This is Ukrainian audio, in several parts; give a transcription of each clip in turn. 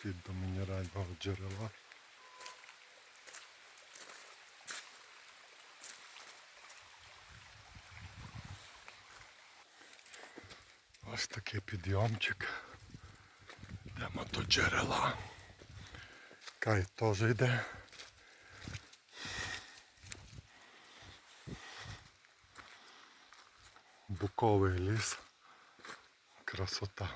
вхід до мінерального джерела. Ось такий підйомчик. Йдемо до джерела. Кай теж йде. Буковий ліс. Красота.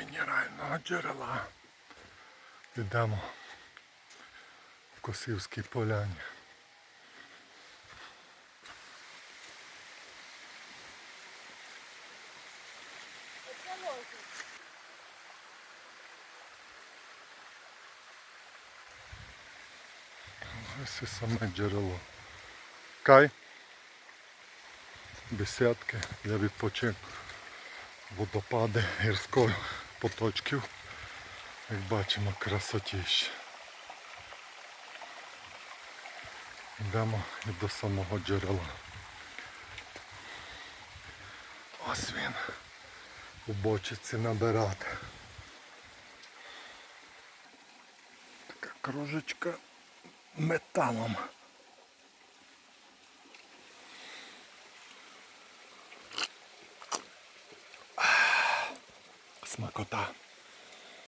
Мінерального джерела. Йдемо в Косівській поляні. Ось і саме джерело. Кай. Бесідки для відпочинку. Водопади гірської поточків. Як бачимо, красотіще. Йдемо і до самого джерела. Ось він. У бочиці набирати. Така кружечка металом. Смакота.